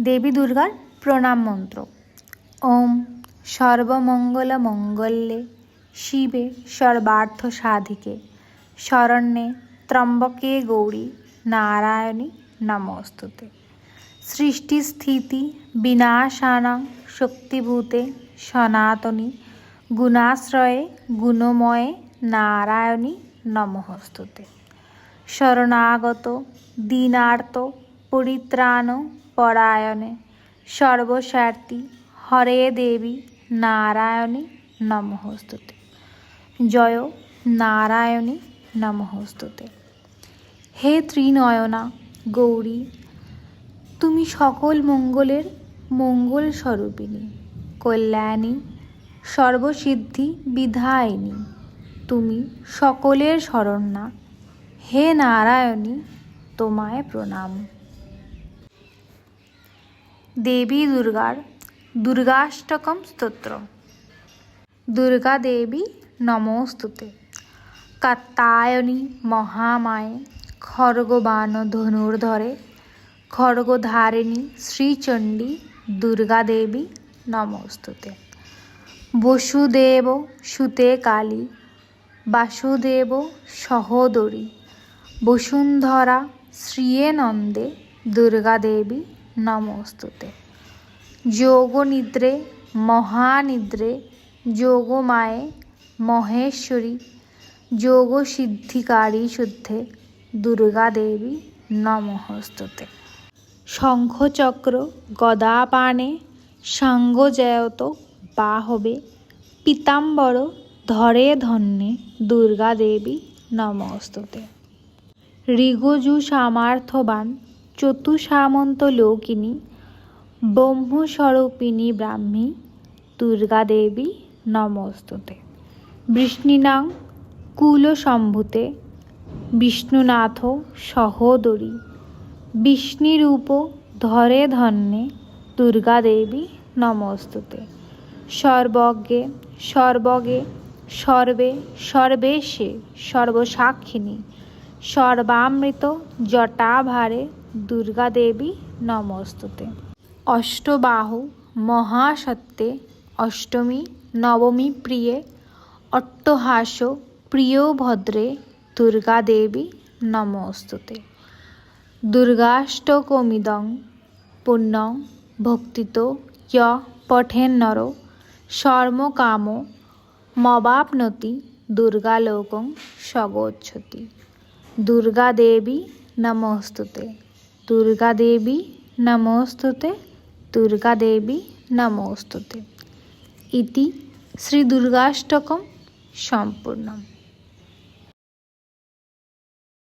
দেবী দুর্গার প্রণাম মন্ত্র। ওম সর্বমঙ্গল মঙ্গলে শিবে সর্বার্থ সাধিকে শরণ্যে ত্রম্বকে গৌরী নারায়ণী নমস্তুতে। সৃষ্টিস্থিতি বিনাশানাং শক্তিভূতে সনাতনী, গুণাশ্রয়ে গুণময়ে নারায়ণী নমস্তুতে। শরণাগত, দীনার্ত পরিত্রাণ পরায়ণে সর্বস্বার্থী হরে দেবী নারায়ণী নমস্তুতে। জয় নারায়ণী নমস্তুতে। হে ত্রিনয়না গৌরী, তুমি সকল মঙ্গলের মঙ্গল স্বরূপিণী কল্যাণী, সর্বসিদ্ধি বিধায়িনী। তুমি সকলের শরণ্যা হে নারায়ণী, তোমায় প্রণাম। দেবী দুর্গার দুর্গাষ্টকম স্তোত্র দুর্গা দেবী নমস্তুতে কাত্তায়নী মহামায়ে খড়গবান ধনুর্ধরে খড়গধারিণী শ্রীচণ্ডী দুর্গা দেবী নমস্তুতে বসুদেব সুতে কালী বাসুদেব সহোদরী বসুন্ধরা শ্রিয়ে নন্দে দুর্গা দেবী নমস্তুতে। যোগনিদ্রে, মহানিদ্রে, যোগমায়ে, মহেশ্বরী, যোগসিদ্ধিকারী শুদ্ধে দুর্গা দেবী নমস্তুতে। শঙ্খচক্র গদাপানে সাঙ্গজয়ত, বাহবে, পিতাম্বর, ধরে ধন্যে দুর্গা দেবী নমস্তুতে। ঋগযু সামার্থবান চতুসামন্ত লোকিনী, ব্রহ্মস্বরূপিণী ব্রাহ্মী দুর্গা দেবী নমস্তুতে। বৃষ্ণিনাং কুলসম্ভূতে বিষ্ণুনাথ সহোদরী। বিষ্ণুরূপ ধরে ধন্যে দুর্গা দেবী নমস্তুতে। সর্বজ্ঞে সর্বগে সর্বে, সর্বেশে, সর্বসাক্ষিণী। সর্বামৃত জটাভারে দুর্গা দেবী নমস্তুতে। অষ্টবাহু মহাসত্যে অষ্টমী নবমী প্রিয়ে অট্টহাস প্রিয় ভদ্রে দুর্গা দেবী নমস্তুতে। দুর্গাষ্টকমিদং পুণ্যং ভক্তিত য় পঠেন্নর সর্মকাম মবাপ্নতি দুর্গালোকং সগচ্ছতি। দুর্গা দেবী নমস্তুতে। দুর্গা দেবী নমস্তুতে দুর্গা দেবী নমস্তুতে। ইতি শ্রীদুর্গাষ্টকম সম্পূর্ণম।